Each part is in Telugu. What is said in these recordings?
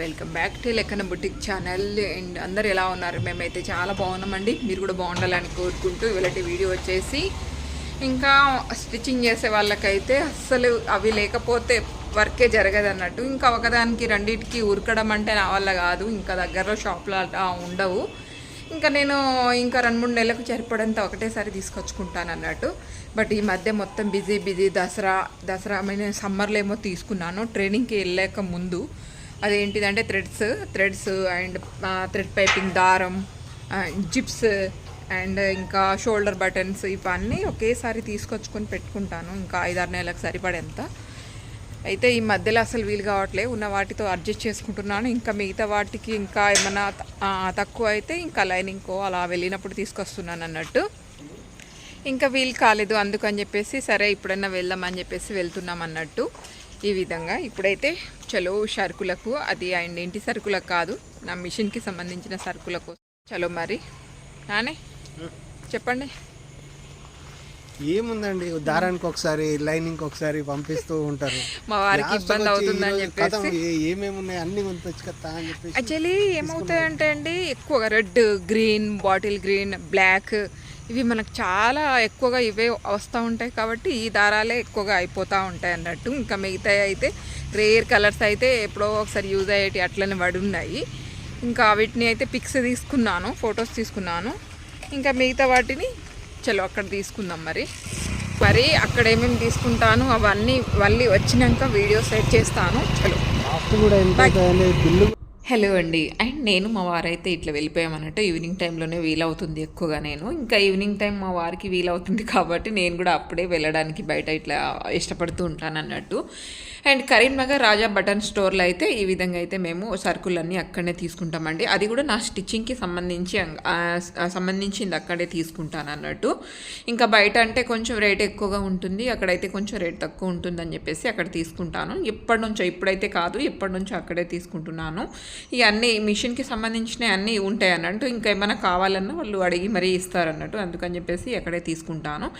వెల్కమ్ బ్యాక్ టు లెక్కన బుటిక్ ఛానల్. అండ్ అందరు ఎలా ఉన్నారు? మేమైతే చాలా బాగున్నామండి. మీరు కూడా బాగుండాలని కోరుకుంటూ ఇలాంటి వీడియో వచ్చేసి ఇంకా స్టిచ్చింగ్ చేసే వాళ్ళకైతే అస్సలు అవి లేకపోతే వర్కే జరగదు అన్నట్టు ఇంకా ఒకదానికి రెండింటికి ఉరకడం అంటే నా వల్ల కాదు. ఇంకా దగ్గరలో షాప్లో అలా ఉండవు. ఇంకా నేను ఇంకా రెండు మూడు నెలలకు సరిపడంత ఒకటేసారి తీసుకొచ్చుకుంటాను అన్నట్టు బట్ ఈ మధ్య మొత్తం బిజీ బిజీ దసరా దసరా నేను సమ్మర్లో ఏమో తీసుకున్నాను. ట్రైనింగ్కి వెళ్ళాక ముందు అదేంటిదంటే threads threads and thread piping దారం జిప్స్ అండ్ ఇంకా షోల్డర్ బటన్స్ ఇవన్నీ ఒకేసారి తీసుకొచ్చుకొని పెట్టుకుంటాను. ఇంకా ఐదారు నెలలకు సరిపడేంత. అయితే ఈ మధ్యలో అసలు వీలు కావట్లే. ఉన్న వాటితో అడ్జస్ట్ చేసుకుంటున్నాను. ఇంకా మిగతా వాటికి ఇంకా ఏమైనా తక్కువ అయితే ఇంకా లైనింగ్కో అలా వెళ్ళినప్పుడు తీసుకొస్తున్నాను అన్నట్టు. ఇంకా వీలు కాలేదు అందుకని చెప్పేసి సరే ఇప్పుడన్నా వెళ్దామని చెప్పేసి వెళ్తున్నాం అన్నట్టు. ఈ విధంగా ఇప్పుడైతే చలో సరుకులకు అది అండ్ ఇంటి సరుకులకు కాదు నా మిషన్కి సంబంధించిన సరుకులకు చలో మరి. నానే చెప్పండి. ఏముందండి? దారానికి ఒకసారి లైనింగ్ ఒకసారి పంపిస్తూ ఉంటారు. మా వారికి ఇబ్బంది అవుతుందని చెప్పేసి. అన్ని అని చెప్పేసి యాక్చువల్లీ ఏమవుతాయంటే అండి ఎక్కువగా red green bottle green black ఇవి మనకు చాలా ఎక్కువగా ఇవే వస్తూ ఉంటాయి కాబట్టి ఈ దారాలే ఎక్కువగా అయిపోతూ ఉంటాయి అన్నట్టు. ఇంకా మిగతా అయితే రేర్ కలర్స్ అయితే ఎప్పుడో ఒకసారి యూజ్ అయ్యేటి అట్లనే పడి ఉన్నాయి. ఇంకా వీటిని అయితే పిక్స్ తీసుకున్నాను ఫొటోస్ తీసుకున్నాను. ఇంకా మిగతా వాటిని చలో అక్కడ తీసుకుందాం మరి. మరి అక్కడ ఏమేమి తీసుకుంటాను అవన్నీ మళ్ళీ వచ్చినాక వీడియో సెట్ చేస్తాను. చలో. బిల్లు హలో అండి. అండ్ నేను మా వారైతే ఇట్లా వెళ్ళిపోయామన్నట్టు ఈవినింగ్ టైంలోనే వీలవుతుంది ఎక్కువగా నేను. ఇంకా ఈవినింగ్ టైం మా వారికి వీలవుతుంది కాబట్టి నేను కూడా అప్పుడే వెళ్ళడానికి బయట ఇట్లా ఇష్టపడుతూ ఉంటాను అన్నట్టు అండ్ కరీంనగర్ రాజా బటన్ స్టోర్లో అయితే ఈ విధంగా అయితే మేము సరుకులన్నీ అక్కడనే తీసుకుంటామండి. అది కూడా నా స్టిచ్చింగ్కి సంబంధించి సంబంధించింది అక్కడే తీసుకుంటాను అన్నట్టు. ఇంకా బయట అంటే కొంచెం రేట్ ఎక్కువగా ఉంటుంది. అక్కడైతే కొంచెం రేట్ తక్కువ ఉంటుందని చెప్పేసి అక్కడ తీసుకుంటాను. ఎప్పటి నుంచో ఇప్పుడైతే కాదు ఎప్పటి నుంచో అక్కడే తీసుకుంటున్నాను. ఇక అన్నీ మిషన్కి సంబంధించినవి అన్నీ ఉంటాయి అన్నట్టు. ఇంకా ఏమైనా కావాలన్నా వాళ్ళు అడిగి మరీ ఇస్తారు అన్నట్టు. అందుకని చెప్పేసి అక్కడే తీసుకుంటాను.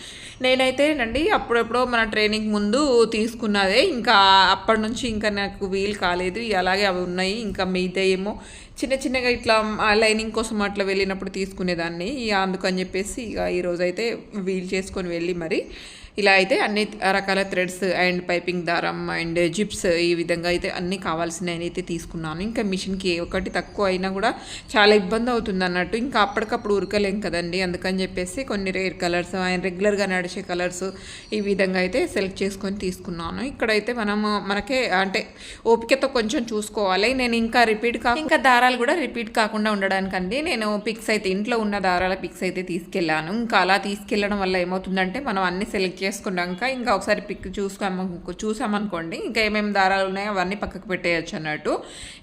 నేనైతే అండి అప్పుడెప్పుడో మన ట్రైనింగ్ ముందు తీసుకున్నదే. ఇంకా అప్పటి నుంచి ఇంకా నాకు వీలు కాలేదు. ఇక అలాగే అవి ఉన్నాయి. ఇంకా మిగతా ఏమో చిన్న చిన్నగా ఇట్లా లైనింగ్ కోసం అట్లా వెళ్ళినప్పుడు తీసుకునేదాన్ని. ఇక అందుకని చెప్పేసి ఇక ఈరోజు అయితే వీల్ చేసుకొని వెళ్ళి మరి ఇలా అయితే అన్ని రకాల థ్రెడ్స్ అండ్ పైపింగ్ దారం అండ్ జిప్స్ ఈ విధంగా అయితే అన్ని కావాల్సినవి అయితే తీసుకున్నాను. ఇంకా మిషన్కి ఏ ఒకటి తక్కువ అయినా కూడా చాలా ఇబ్బంది అవుతుంది అన్నట్టు. ఇంకా అప్పటికప్పుడు ఉరకలేం కదండి. అందుకని చెప్పేసి కొన్ని రేర్ కలర్స్ అండ్ రెగ్యులర్గా నడిచే కలర్స్ ఈ విధంగా అయితే సెలెక్ట్ చేసుకొని తీసుకున్నాను. ఇక్కడైతే మనము మనకే అంటే ఓపికతో కొంచెం చూసుకోవాలి. నేను ఇంకా రిపీట్ కా ఇంకా దారాలు కూడా రిపీట్ కాకుండా ఉండడానికండి. నేను పిక్స్ అయితే ఇంట్లో ఉన్న దారాల పిక్స్ అయితే తీసుకెళ్ళాను. ఇంకా అలా తీసుకెళ్ళడం వల్ల ఏమవుతుందంటే మనం అన్ని సెలెక్ట్ చేసుకున్నాక ఇంకా ఒకసారి పిక్ చూసుకోమ చూసామనుకోండి ఇంకా ఏమేమి దారాలు ఉన్నాయో అవన్నీ పక్కకు పెట్టేయచ్చు అన్నట్టు.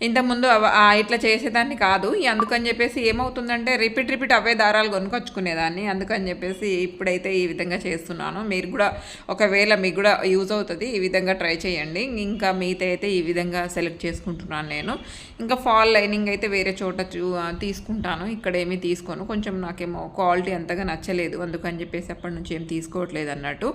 ఇంతకుముందు ఇట్లా చేసేదాన్ని కాదు. అందుకని చెప్పేసి ఏమవుతుందంటే రిపీట్ రిపీట్ అవే దారాలు కొనుక్కొచ్చుకునేదాన్ని. అందుకని చెప్పేసి ఇప్పుడైతే ఈ విధంగా చేస్తున్నాను. మీరు కూడా ఒకవేళ మీకు కూడా యూజ్ అవుతుంది ఈ విధంగా ట్రై చేయండి. ఇంకా మిగతా అయితే ఈ విధంగా సెలెక్ట్ చేసుకుంటున్నాను నేను. ఇంకా ఫాల్ లైనింగ్ అయితే వేరే చోట చూ తీసుకుంటాను. ఇక్కడ ఏమీ తీసుకోను. కొంచెం నాకేమో క్వాలిటీ అంతగా నచ్చలేదు. అందుకని చెప్పేసి అప్పటి నుంచి ఏం తీసుకోవట్లేదు అన్నట్టు.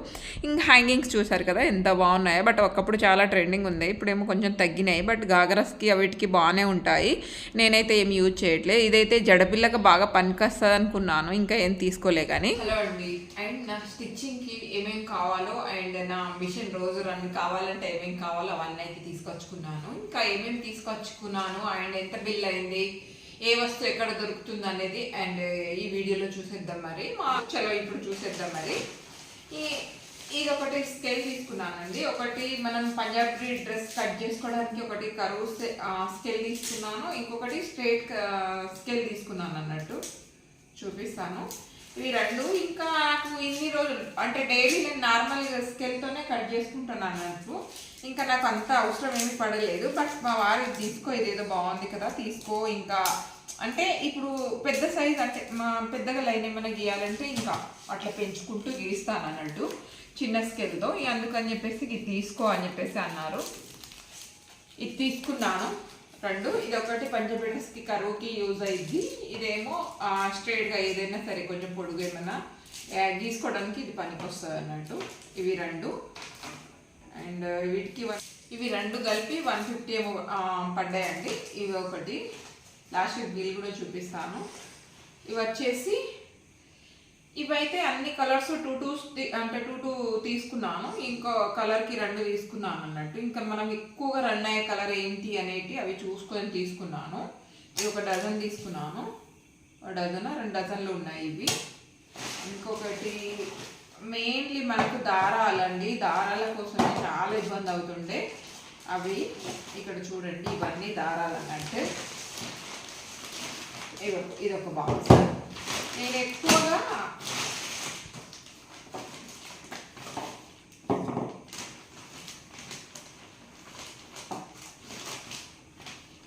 ఇంకా హ్యాంగింగ్స్ చూసారు కదా ఎంత బాగున్నాయో. బట్ ఒకప్పుడు చాలా ట్రెండింగ్ ఉంది ఇప్పుడేమో కొంచెం తగ్గినాయి. బట్ గాగరస్కి అవిటికి బాగానే ఉంటాయి. నేనైతే ఏం యూజ్ చేయట్లేదు ఇదైతే జడపిల్లకి బాగా పనికొస్తుంది అనుకున్నాను ఇంకా ఏం తీసుకోలే కానీ. హలో అండి. అండ్ నా స్టిచ్చింగ్కి ఏమేమి కావాలో అండ్ నా మిషన్ రోజు రన్ కావాలంటే ఏమేమి కావాలో అవన్నీ అయితే తీసుకొచ్చుకున్నాను. ఇంకా ఏమేమి తీసుకొచ్చుకున్నాను అండ్ ఎంత బిల్ అయింది ఏ వస్తువు ఎక్కడ దొరుకుతుంది అనేది అండ్ ఈ వీడియోలో చూసేద్దాం మరి. మా చలో ఇప్పుడు చూసేద్దాం మరి. ఇది ఒకటి స్కేల్ తీసుకున్నానండి. ఒకటి మనం పంజాబీ డ్రెస్ కట్ చేసుకోవడానికి ఒకటి కరువు స్కేల్ తీసుకున్నాను. ఇంకొకటి స్ట్రేట్ స్కేల్ తీసుకున్నాను అన్నట్టు. చూపిస్తాను. ఇవి రెండు ఇంకా నాకు ఇన్ని రోజులు అంటే డైలీ నేను నార్మల్ స్కేల్తోనే కట్ చేసుకుంటున్నాను అన్నట్టు. ఇంకా నాకు అంత అవసరం ఏమి పడలేదు. బట్ మా వారు తీసుకో ఇదేదో బాగుంది కదా తీసుకో ఇంకా అంటే ఇప్పుడు పెద్ద సైజ్ అంటే మా పెద్దగా లైన్ ఏమైనా గీయాలంటే ఇంకా అట్లా పెంచుకుంటూ గీస్తాను అన్నట్టు. చిన్న స్కేల్తో అందుకని చెప్పేసి ఇది తీసుకో అని చెప్పేసి అన్నారు. ఇది తీసుకున్నాను. రెండు. ఇది ఒకటి పంచబెటస్కి కరువుకి యూజ్ అయ్యింది ఇదేమో స్ట్రైట్గా ఏదైనా సరే కొంచెం పొడుగు ఏమైనా గీసుకోవడానికి ఇది పనికి వస్తుంది అన్నట్టు. ఇవి రెండు. అండ్ వీటికి వ- ఇవి రెండు కలిపి వన్ ఫిఫ్టీ ఏమో పడ్డాయండి. ఇవి ఒకటి. లాస్ట్ వీక్ బిల్ కూడా చూపిస్తాను. ఇవి వచ్చేసి ఇవైతే అన్ని కలర్స్ టూ టూ అంటే టూ టూ తీసుకున్నాను. ఇంకో కలర్కి రెండు తీసుకున్నాను అన్నట్టు. ఇంకా మనం ఎక్కువగా రన్ అయ్యే కలర్ ఏంటి అనేటి అవి చూసుకొని తీసుకున్నాను. ఇవి ఒక డజన్ తీసుకున్నాను. ఒక డజన్ రెండు డజన్లు ఉన్నాయి ఇవి. ఇంకొకటి మెయిన్లీ మనకు దారాలండి. దారాల కోసం చాలా ఇబ్బంది అవుతుండే. అవి ఇక్కడ చూడండి ఇవన్నీ దారాలు అన్నట్టు. ఇది ఒక- ఇది బాక్స్ నేను ఎక్కువగా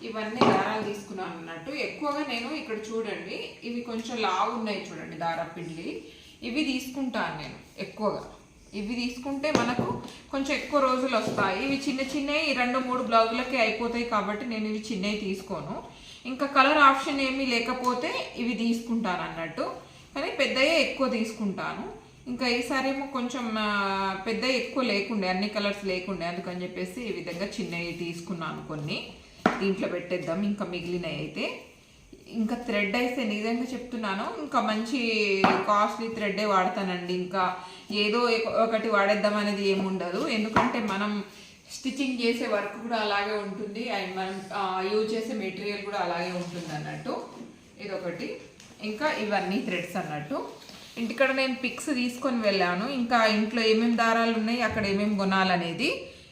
ఇవన్నీ దారాలు తీసుకున్నాను అన్నట్టు. ఎక్కువగా నేను ఇక్కడ చూడండి ఇవి కొంచెం లావు ఉన్నాయి చూడండి దారా పిండి. ఇవి తీసుకుంటాను నేను ఎక్కువగా. ఇవి తీసుకుంటే మనకు కొంచెం ఎక్కువ రోజులు వస్తాయి. ఇవి చిన్న చిన్నవి రెండు మూడు బ్లౌజులకే అయిపోతాయి కాబట్టి నేను ఇవి చిన్నవి తీసుకోను. ఇంకా కలర్ ఆప్షన్ ఏమీ లేకపోతే ఇవి తీసుకుంటాను అన్నట్టు కానీ పెద్దయే ఎక్కువ తీసుకుంటాను. ఇంకా ఈసారి ఏమో కొంచెం పెద్ద ఎక్కువ లేకుండే అన్ని కలర్స్ లేకుండే అందుకని చెప్పేసి ఈ విధంగా చిన్నవి తీసుకున్నాను కొన్ని. దీంట్లో పెట్టేద్దాం ఇంకా మిగిలినవి అయితే. ఇంకా థ్రెడ్ అయితే నిజంగా చెప్తున్నాను. ఇంకా మంచి కాస్ట్లీ థ్రెడ్డే వాడతానండి. ఇంకా ఏదో ఒకటి వాడేద్దాం అనేది ఏముండదు. ఎందుకంటే మనం స్టిచ్చింగ్ చేసే వర్క్ కూడా అలాగే ఉంటుంది. అండ్ మనం యూజ్ చేసే మెటీరియల్ కూడా అలాగే ఉంటుంది అన్నట్టు. ఇదొకటి. ఇంకా ఇవన్నీ థ్రెడ్స్ అన్నట్టు. ఇంటికడ నేను పిక్స్ తీసుకొని వెళ్ళాను. ఇంకా ఇంట్లో ఏమేమి దారాలు ఉన్నాయి అక్కడ ఏమేమి కొనాలనేది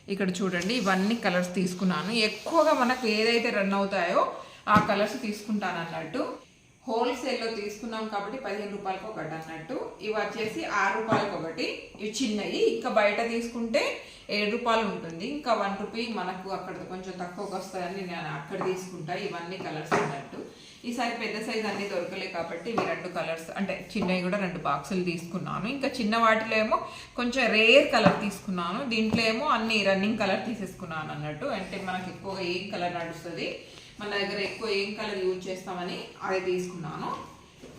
ఇక్కడ చూడండి. ఇవన్నీ కలర్స్ తీసుకున్నాను. ఎక్కువగా మనకు ఏదైతే రన్ అవుతాయో ఆ కలర్స్ తీసుకుంటాను అన్నట్టు. హోల్సేల్లో తీసుకున్నాం కాబట్టి పదిహేను రూపాయలకు ఒకటి అన్నట్టు. ఇవి వచ్చేసి ఆరు రూపాయలకు ఒకటి. ఇవి చిన్నవి. ఇంకా బయట తీసుకుంటే ఏడు రూపాయలు ఉంటుంది. ఇంకా వన్ రూపీ మనకు అక్కడ కొంచెం తక్కువకి వస్తాయని నేను అక్కడ తీసుకుంటా. ఇవన్నీ కలర్స్ అన్నట్టు. ఈసారి పెద్ద సైజ్ అన్నీ దొరకలే కాబట్టి ఇవి రెండు కలర్స్ అంటే చిన్నవి కూడా రెండు బాక్సులు తీసుకున్నాను. ఇంకా చిన్న వాటిలో ఏమో కొంచెం రేర్ కలర్ తీసుకున్నాను. దీంట్లో ఏమో అన్ని రన్నింగ్ కలర్ తీసేసుకున్నాను అన్నట్టు. అంటే మనకి ఎక్కువగా ఏం కలర్ నడుస్తుంది? మన దగ్గర ఎక్కువ ఏం కలర్ యూజ్ చేస్తామని అది తీసుకున్నాను.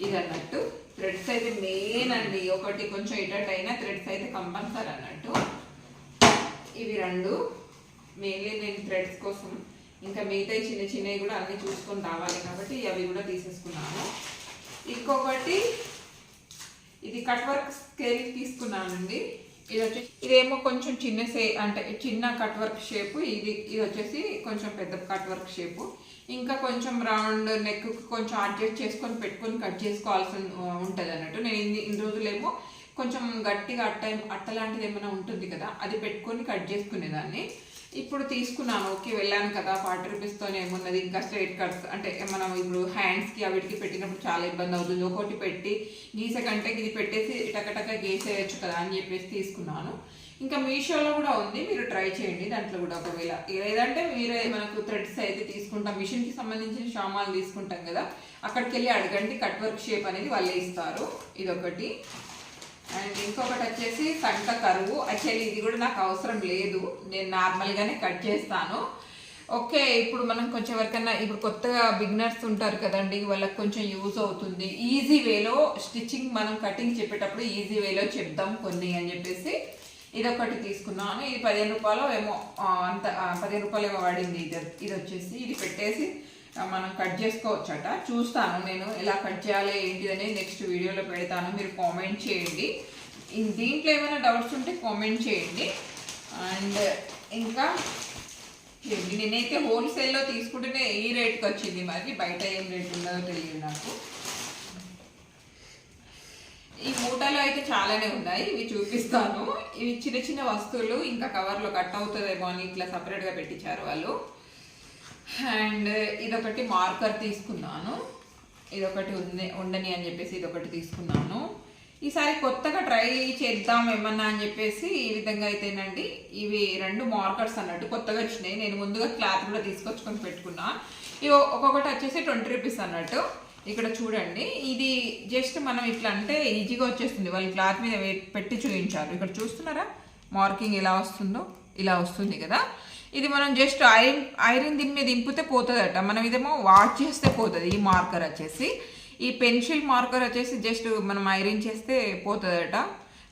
ఇది అన్నట్టు. థ్రెడ్స్ అయితే మెయిన్ అండి. ఒకటి కొంచెం ఇటట్ అయినా థ్రెడ్స్ అయితే కంపల్సరీ అన్నట్టు. ఇవి రెండు. మెయిన్లీ నేను థ్రెడ్స్ కోసం ఇంకా మిగతా చిన్న చిన్నవి కూడా అన్ని చూసుకొని రావాలి కాబట్టి అవి కూడా తీసేసుకున్నాను. ఇంకొకటి ఇది కట్ వర్క్ స్కేల్ తీసుకున్నానండి. ఇది వచ్చేసి ఇదేమో కొంచెం చిన్న సే అంటే చిన్న కట్ వర్క్ షేపు ఇది ఇది వచ్చేసి కొంచెం పెద్ద కట్ వర్క్ షేపు ఇంకా కొంచెం రౌండ్ నెక్ కొంచెం అడ్జస్ట్ చేసుకొని పెట్టుకొని కట్ చేసుకోవాల్సి ఉంటుంది అన్నట్టు. నేను ఇన్ని ఇన్ని రోజులేమో కొంచెం గట్టిగా అట్ట అట్ట లాంటిది ఏమైనా ఉంటుంది కదా అది పెట్టుకొని కట్ చేసుకునేదాన్ని. ఇప్పుడు తీసుకున్నాను. ఓకే వెళ్ళాను కదా. ఫార్టీ రూపీస్తోనే ఏమున్నది? ఇంకా స్ట్రైట్ కట్స్ అంటే మనం ఇప్పుడు హ్యాండ్స్కి అవిటికి పెట్టినప్పుడు చాలా ఇబ్బంది అవుతుంది. ఒకటి పెట్టి గీసే కంటే ఇది పెట్టేసి టకటక గీసేయచ్చు కదా అని చెప్పేసి తీసుకున్నాను. ఇంకా మీషోలో కూడా ఉంది. మీరు ట్రై చేయండి దాంట్లో కూడా ఒకవేళ. లేదంటే మీరే మనకు థ్రెడ్స్ అయితే తీసుకుంటాం. మిషన్కి సంబంధించిన సామాన్లు తీసుకుంటాం కదా. అక్కడికి వెళ్ళి అడగండి. కట్ వర్క్ షేప్ అనేది వాళ్ళే ఇస్తారు. ఇదొకటి. అండ్ ఇంకొకటి వచ్చేసి సంట కరువు. యాక్చువల్లీ ఇది కూడా నాకు అవసరం లేదు. నేను నార్మల్గానే కట్ చేస్తాను. ఓకే ఇప్పుడు మనం కొంచెం ఎవరికైనా ఇప్పుడు కొత్తగా బిగినర్స్ ఉంటారు కదండి వాళ్ళకి కొంచెం యూజ్ అవుతుంది. ఈజీ వేలో స్టిచ్చింగ్ మనం కటింగ్ చెప్పేటప్పుడు ఈజీ వేలో చెప్దాం కొన్ని అని చెప్పేసి ఇది ఒకటి తీసుకున్నాను. ఇది పదిహేను రూపాయలు ఏమో అంత పదిహేను రూపాయలు ఏమో పడింది ఇది ఇది వచ్చేసి ఇది పెట్టేసి మనం కట్ చేసుకోవచ్చట. చూస్తాను నేను ఎలా కట్ చేయాలి ఏంటి అనేది నెక్స్ట్ వీడియోలో పెడతాను. మీరు కామెంట్ చేయండి. దీంట్లో ఏమైనా డౌట్స్ ఉంటే కామెంట్ చేయండి. అండ్ ఇంకా నేనైతే హోల్సేల్లో తీసుకుంటేనే ఈ రేట్కి వచ్చింది. మరి బయట ఏం రేట్ ఉందో తెలియదు నాకు. ఈ మూటలో అయితే చాలానే ఉన్నాయి ఇవి చూపిస్తాను. ఇవి చిన్న చిన్న వస్తువులు ఇంకా కవర్లో కట్ అవుతుందేమో అని ఇట్లా సపరేట్గా పెట్టించారు వాళ్ళు. అండ్ ఇదొకటి మార్కర్ తీసుకున్నాను. ఇదొకటి ఉంది ఉండని అని చెప్పేసి ఇదొకటి తీసుకున్నాను. ఈసారి కొత్తగా ట్రై చేద్దాం ఏమన్నా అని చెప్పేసి ఈ విధంగా అయితేనండి. ఇవి రెండు మార్కర్స్ అన్నట్టు కొత్తగా వచ్చినాయి. నేను ముందుగా క్లాత్ కూడా తీసుకొచ్చుకొని పెట్టుకున్నా. ఇవి ఒక్కొక్కటి వచ్చేసి ట్వంటీ రూపీస్ అన్నట్టు. ఇక్కడ చూడండి. ఇది జస్ట్ మనం ఇట్లా అంటే ఈజీగా వచ్చేస్తుంది. వాళ్ళు క్లాత్ మీద పెట్టి చూపించారు. ఇక్కడ చూస్తున్నారా? మార్కింగ్ ఎలా వస్తుందో? ఇలా వస్తుంది కదా. ఇది మనం జస్ట్ ఐరన్ ఐరన్ దీని మీద ఇంపితే పోతుందట. మనం ఇదేమో వాష్ చేస్తే పోతుంది ఈ మార్కర్ వచ్చేసి. ఈ పెన్సిల్ మార్కర్ వచ్చేసి జస్ట్ మనం ఐరన్ చేస్తే పోతుందట.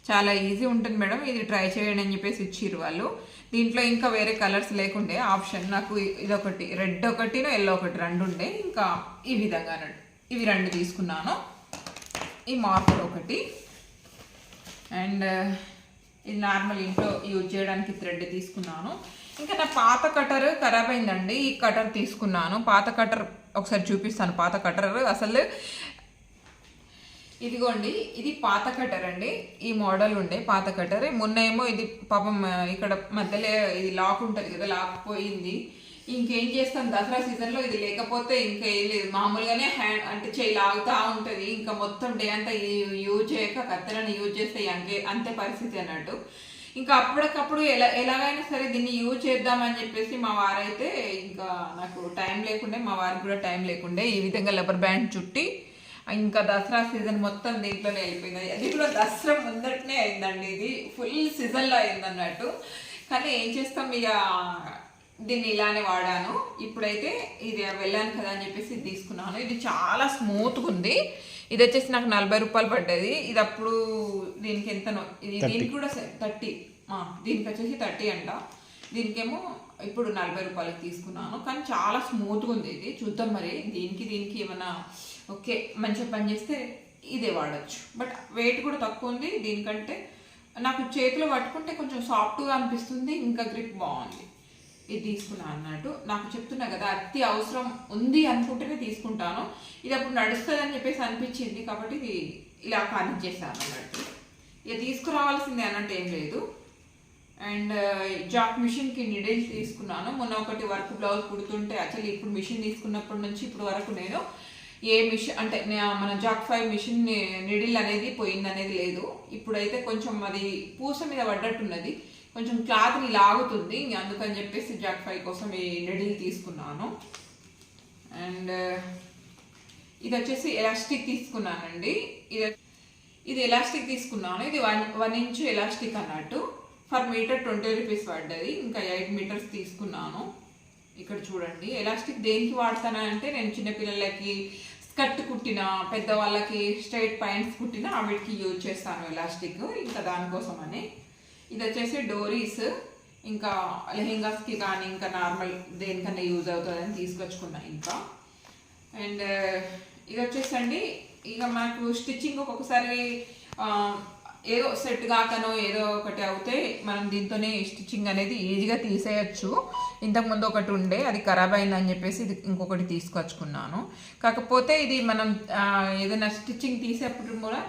చాలా ఈజీ ఉంటుంది మేడం ఇది ట్రై చేయండి అని చెప్పేసి ఇచ్చిర్రు వాళ్ళు. దీంట్లో ఇంకా వేరే కలర్స్ లేకుండే ఆప్షన్ నాకు ఇదొకటి రెడ్ ఒకటి ఎల్లో ఒకటి రెండు ఉండే. ఇంకా ఈ విధంగా రెండు ఇవి రెండు తీసుకున్నాను. ఈ మార్కర్ ఒకటి. అండ్ ఇది నార్మల్ ఇంట్లో యూజ్ చేయడానికి థ్రెడ్ తీసుకున్నాను. ఇంకా నా పాత కటర్ ఖరాబ్ అయిందండి. ఈ కటర్ తీసుకున్నాను. పాత కటర్ ఒకసారి చూపిస్తాను. పాత కటర్ అసలు ఇదిగోండి ఇది పాత కటర్ అండి. ఈ మోడల్ ఉండే పాత కటర్ మొన్న ఏమో ఇది పాపం ఇక్కడ మధ్యలో ఇది లాక్ ఉంటుంది కదా లాక్ పోయింది. ఇంకేం చేస్తాం? దసరా సీజన్లో ఇది లేకపోతే ఇంకా ఏం లేదు. మామూలుగానే హ్యాండ్ అంటే చేయి లాగుతూ ఉంటుంది. ఇంకా మొత్తం డే అంతా యూజ్ చేయక కత్తెరని యూజ్ చేస్తే అంతే అంతే పరిస్థితి అన్నట్టు. ఇంకా అప్పటికప్పుడు ఎలా ఎలాగైనా సరే దీన్ని యూజ్ చేద్దామని చెప్పేసి మా వారైతే ఇంకా నాకు టైం లేకుండే మా వారికి కూడా టైం లేకుండే ఈ విధంగా లెబర్ బ్యాండ్ చుట్టి ఇంకా దసరా సీజన్ మొత్తం దీంట్లోనే వెళ్ళిపోయింది. అది కూడా దసరా ముందటనే అయిందండి ఇది. ఫుల్ సీజన్లో అయింది అన్నట్టు కానీ ఏం చేస్తాం ఇక దీన్ని ఇలానే వాడాను. ఇప్పుడైతే ఇది వెళ్ళాను కదా అని చెప్పేసి ఇది తీసుకున్నాను. ఇది చాలా స్మూత్గా ఉంది. ఇది వచ్చేసి నాకు నలభై రూపాయలు పడ్డది. ఇది అప్పుడు దీనికి ఎంతనో ఇది దీనికి కూడా థర్టీ. దీనికి వచ్చేసి థర్టీ అంట. దీనికేమో ఇప్పుడు నలభై రూపాయలకి తీసుకున్నాను. కానీ చాలా స్మూత్గా ఉంది ఇది. చూద్దాం మరి. దీనికి దీనికి ఏమైనా ఓకే మంచిగా పని చేస్తే ఇదే వాడచ్చు. బట్ వెయిట్ కూడా తక్కువ ఉంది. దీనికంటే నాకు చేతిలో పట్టుకుంటే కొంచెం సాఫ్ట్గా అనిపిస్తుంది. ఇంకా గ్రిప్ బాగుంది. ఇది తీసుకున్నాను అన్నట్టు. నాకు చెప్తున్నా కదా అతి అవసరం ఉంది అనుకుంటేనే తీసుకుంటాను. ఇది అప్పుడు నడుస్తుంది అని చెప్పేసి అనిపించింది కాబట్టి ఇది ఇలా కానిచ్చేసాను అన్నట్టు. ఇక తీసుకురావాల్సిందే అన్నట్టు ఏం లేదు. అండ్ జాక్ మిషన్కి నిడిల్స్ తీసుకున్నాను. మొన్న ఒకటి వర్క్ బ్లౌజ్ కుడుతుంటే యాక్చువల్లీ ఇప్పుడు మిషన్ తీసుకున్నప్పటి నుంచి ఇప్పుడు వరకు నేను ఏ మిషన్ అంటే మన జాక్ ఫైవ్ మిషన్ నిడిల్ అనేది పోయింది అనేది లేదు. ఇప్పుడైతే కొంచెం అది పూస మీద పడ్డట్టున్నది. కొంచెం క్లాత్ లాగుతుంది. ఇంక అందుకని చెప్పేసి జాక్ ఫైవ్ కోసం ఈ నిడిల్ తీసుకున్నాను. అండ్ uh, ఇది వచ్చేసి ఎలాస్టిక్ తీసుకున్నానండి. ఇది ఇది ఎలాస్టిక్ తీసుకున్నాను. ఇది వన్ వన్ ఇంచ్ ఎలాస్టిక్ అన్నట్టు. ఫర్ మీటర్ ట్వంటీ రూపీస్ పడ్డది. ఇంకా ఎయిట్ మీటర్స్ తీసుకున్నాను. ఇక్కడ చూడండి. ఎలాస్టిక్ దేనికి వాడతానంటే నేను చిన్నపిల్లలకి స్కర్ట్ కుట్టిన పెద్దవాళ్ళకి స్ట్రైట్ పాయింట్స్ కుట్టిన వీటికి యూజ్ చేస్తాను ఎలాస్టిక్ ఇంకా దానికోసమని. ఇది వచ్చేసి డోరీస్ ఇంకా లెహెంగాస్కి కానీ ఇంకా నార్మల్ దేనికన్నా యూజ్ అవుతుందని తీసుకొచ్చుకున్నా ఇంకా. అండ్ ఇది వచ్చేసండి ఇక మనకు స్టిచ్చింగ్ ఒక్కొక్కసారి ఏదో సెట్ కాకనో ఏదో ఒకటి అవుతే మనం దీంతోనే స్టిచ్చింగ్ అనేది ఈజీగా తీసేయచ్చు. ఇంతకుముందు ఒకటి ఉండే అది ఖరాబ్ అయిందని చెప్పేసి ఇది ఇంకొకటి తీసుకొచ్చుకున్నాను. కాకపోతే ఇది మనం ఏదైనా స్టిచ్చింగ్ తీసేటప్పుడు కూడా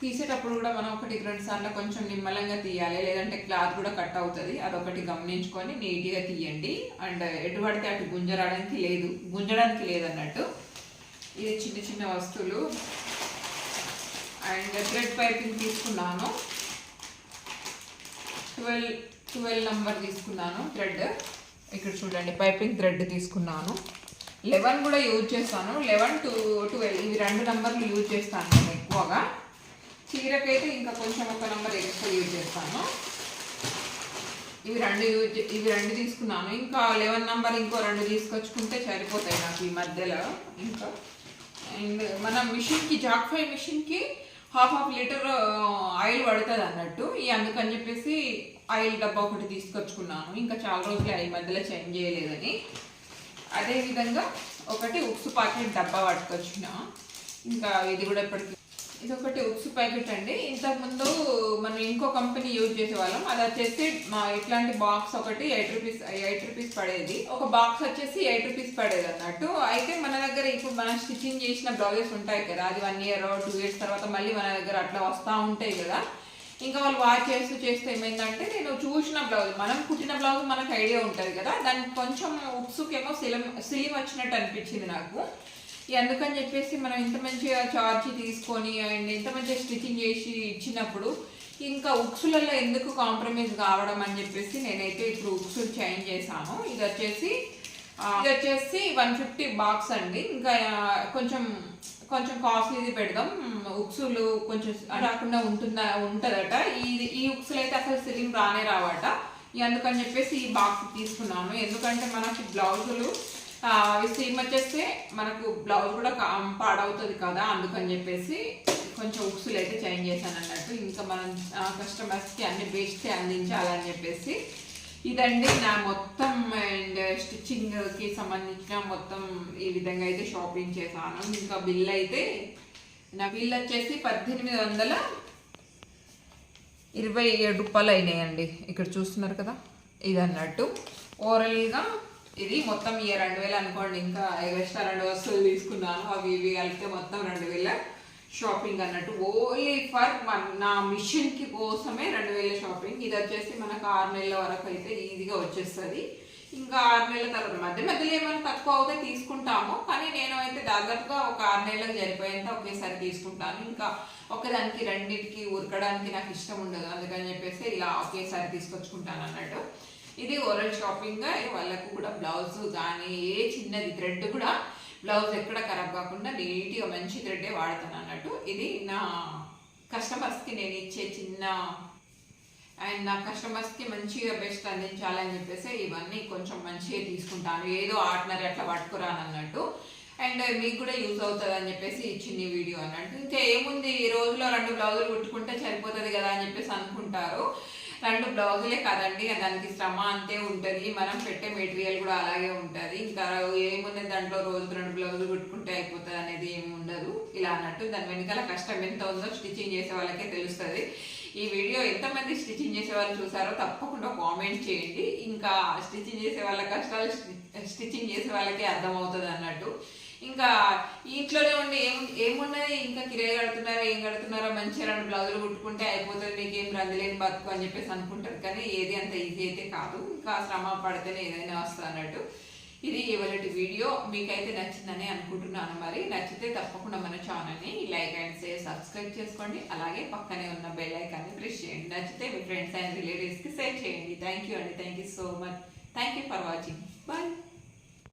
తీసేటప్పుడు కూడా మనం ఒకటి రెండు సార్లు కొంచెం నిమ్మలంగా తీయాలి. లేదంటే క్లాత్ కూడా కట్ అవుతుంది. అదొకటి గమనించుకొని నీట్గా తీయండి. అండ్ ఎటు పడితే అటు గుంజరాడానికి లేదు. గుంజడానికి లేదన్నట్టు. ఇది చిన్న చిన్న వస్తువులు. అండ్ థ్రెడ్ పైపింగ్ తీసుకున్నాను. ట్వెల్వ్ ట్వెల్వ్ నంబర్ తీసుకున్నాను థ్రెడ్. ఇక్కడ చూడండి పైపింగ్ థ్రెడ్ తీసుకున్నాను. లెవెన్ కూడా యూజ్ చేస్తాను. లెవెన్ టు ట్వెల్వ్ ఇవి రెండు నంబర్లు యూజ్ చేస్తాను నేను ఎక్కువగా. చీరకైతే ఇంకా కొంచెం ఒక నెంబర్ ఎక్కువ యూజ్ చేస్తాను. ఇవి రెండు యూజ్ ఇవి రెండు తీసుకున్నాను. ఇంకా లెవెన్ నెంబర్ ఇంకో రెండు తీసుకొచ్చుకుంటే సరిపోతాయి నాకు ఈ మధ్యలో. ఇంకా అండ్ మన మిషన్కి జాక్ ఫై మిషన్కి హాఫ్ హాఫ్ లీటర్ ఆయిల్ పడుతుంది అన్నట్టు. ఈ అందుకని చెప్పేసి ఆయిల్ డబ్బా ఒకటి తీసుకొచ్చుకున్నాను. ఇంకా చాలా రోజులు ఈ మధ్యలో చేంజ్ చేయలేదని. అదేవిధంగా ఒకటి ఉప్పు ప్యాకెట్ డబ్బా పట్టుకొచ్చిన. ఇంకా ఇది కూడా ఇప్పటికి ఇది ఒకటి ఉప్సు ప్యాకెట్ అండి. ఇంతకుముందు మనం ఇంకో కంపెనీ యూజ్ చేసేవాళ్ళం. అది వచ్చేసి మా ఇట్లాంటి బాక్స్ ఒకటి ఎయిట్ రూపీస్ ఎయిట్ రూపీస్ పడేది. ఒక బాక్స్ వచ్చేసి ఎయిట్ రూపీస్ పడేది అన్నట్టు. అయితే మన దగ్గర ఇప్పుడు మనం స్టిచ్చింగ్ చేసిన బ్లౌజెస్ ఉంటాయి కదా. అది వన్ ఇయర్ టూ ఇయర్స్ తర్వాత మళ్ళీ మన దగ్గర అట్లా వస్తూ ఉంటాయి కదా. ఇంకా వాళ్ళు వాచ్ చేస్తూ చేస్తే ఏమైందంటే నేను చూసిన బ్లౌజ్ మనం కుట్టిన బ్లౌజ్ మనకు ఐడియా ఉంటుంది కదా. దానికి కొంచెం ఉప్సుకేమో సిలం సిలిం వచ్చినట్టు అనిపించింది నాకు. అందుకని చెప్పేసి మనం ఇంత మంచిగా చార్జ్ తీసుకొని అండ్ ఇంత మంచిగా స్టిచ్చింగ్ చేసి ఇచ్చినప్పుడు ఇంకా ఉక్సులలో ఎందుకు కాంప్రమైజ్ కావడం అని చెప్పేసి నేనైతే ఇప్పుడు ఉక్సులు చేంజ్ చేశాను. ఇది వచ్చేసి ఇది వచ్చేసి వన్ ఫిఫ్టీ బాక్స్ అండి. ఇంకా కొంచెం కొంచెం కాస్ట్లీది పెడదాం. ఉక్సులు కొంచెం రాకుండా ఉంటుందా ఉంటుందట. ఇది ఈ ఉక్సులు అయితే అసలు సిలింగ్ రానే రావట. అందుకని చెప్పేసి ఈ బాక్స్ తీసుకున్నాను. ఎందుకంటే మనకి బ్లౌజులు అవి సీమ్ వచ్చేస్తే మనకు బ్లౌజ్ కూడా పాడవుతుంది కదా అందుకని చెప్పేసి కొంచెం ఉక్సులు అయితే చేంజ్ చేశాను అన్నట్టు. ఇంకా మనం కస్టమర్స్కి అన్ని బెస్ట్ అందించాలని చెప్పేసి ఇదండి నా మొత్తం అండ్ స్టిచ్చింగ్కి సంబంధించిన మొత్తం ఈ విధంగా అయితే షాపింగ్ చేశాను. ఇంకా బిల్ అయితే నా బిల్ వచ్చేసి పద్దెనిమిది వందల ఇరవై ఏడు రూపాయలు అయినాయండి. ఇక్కడ చూస్తున్నారు కదా ఇది అన్నట్టు. ఓవరాల్గా ఇది మొత్తం ఇక రెండు వేలు అనుకోండి. ఇంకా ఎక్స్ట్రా రెండు వస్తువులు తీసుకున్నాను. అవి ఇవి కలిపితే మొత్తం రెండు వేల షాపింగ్ అన్నట్టు. ఓన్లీ ఫర్ మన నా మిషన్కి కోసమే రెండు వేల షాపింగ్. ఇది వచ్చేసి మనకు ఆరు నెలల వరకు అయితే ఈజీగా వచ్చేస్తుంది. ఇంకా ఆరు నెలల తర్వాత మధ్య మధ్యలో ఏమైనా తక్కువ అవుతే తీసుకుంటాము. కానీ నేను అయితే దాదాపుగా ఒక ఆరు నెలలకు సరిపోయేంత ఒకేసారి తీసుకుంటాను. ఇంకా ఒకదానికి రెండింటికి ఉరకడానికి నాకు ఇష్టం ఉండదు. అందుకని చెప్పేసి ఇలా ఒకేసారి తీసుకొచ్చుకుంటాను అన్నట్టు. ఇది ఓరల్ షాపింగ్ వాళ్ళకు కూడా బ్లౌజ్ కానీ ఏ చిన్నది థ్రెడ్ కూడా బ్లౌజ్ ఎక్కడ ఖరాబ్ కాకుండా నీట్గా మంచి థ్రెడ్డే వాడతాను అన్నట్టు. ఇది నా కస్టమర్స్కి నేను ఇచ్చే చిన్న అండ్ నా కస్టమర్స్కి మంచిగా బెస్ట్ అందించాలని చెప్పేసి ఇవన్నీ కొంచెం మంచిగా తీసుకుంటాను. ఏదో ఆర్డినరీ అట్లా పట్టుకురాను అన్నట్టు. అండ్ మీకు కూడా యూజ్ అవుతుంది అని చెప్పేసి ఇచ్చింది వీడియో అన్నట్టు. ఇంకా ఏముంది ఈ రోజులో రెండు బ్లౌజులు కుట్టుకుంటే సరిపోతుంది కదా అని చెప్పేసి అనుకుంటారు. రెండు బ్లౌజులే కదండి దానికి శ్రమ అంతే ఉంటుంది. మనం పెట్టే మెటీరియల్ కూడా అలాగే ఉంటుంది. ఇంకా ఏముంది దాంట్లో రోజు రెండు బ్లౌజులు కుట్టుకుంటే అయిపోతుంది అనేది ఏమి ఉండదు. ఇలా అన్నట్టు దాని వెనకాల కష్టం ఎంత ఉందో స్టిచ్చింగ్ చేసే వాళ్ళకే తెలుస్తుంది. ఈ వీడియో ఎంతమంది స్టిచ్చింగ్ చేసే వాళ్ళు చూసారో తప్పకుండా కామెంట్ చేయండి. ఇంకా స్టిచ్చింగ్ చేసే వాళ్ళ కష్టాలు స్టిచ్చింగ్ చేసే వాళ్ళకే అర్థమవుతుంది అన్నట్టు. ఇంకా ఇంట్లోనే ఉండి ఏం ఏమున్నది? ఇంకా కిరాయి కడుతున్నారా ఏం కడుతున్నారా? మంచిగా రెండు బ్లౌజులు కుట్టుకుంటే అయిపోతుంది నీకేం ఏం రందిలేని బతుకు అని చెప్పేసి అనుకుంటారు. కానీ ఏది అంత ఈజీ అయితే కాదు. ఇంకా శ్రమ పడితేనే ఏదైనా వస్తుంది అన్నట్టు. ఇది ఇవాళటి వీడియో. మీకైతే నచ్చిందని అనుకుంటున్నాను మరి. నచ్చితే తప్పకుండా మన ఛానల్ని లైక్ అండ్ షేర్ సబ్స్క్రైబ్ చేసుకోండి. అలాగే పక్కనే ఉన్న బెల్ ఐకాన్ని ప్రెస్ చేయండి. నచ్చితే మీ ఫ్రెండ్స్ అండ్ రిలేటివ్స్కి షేర్ చేయండి. థ్యాంక్ యూ అండి. Thank you so much thank you for watching bye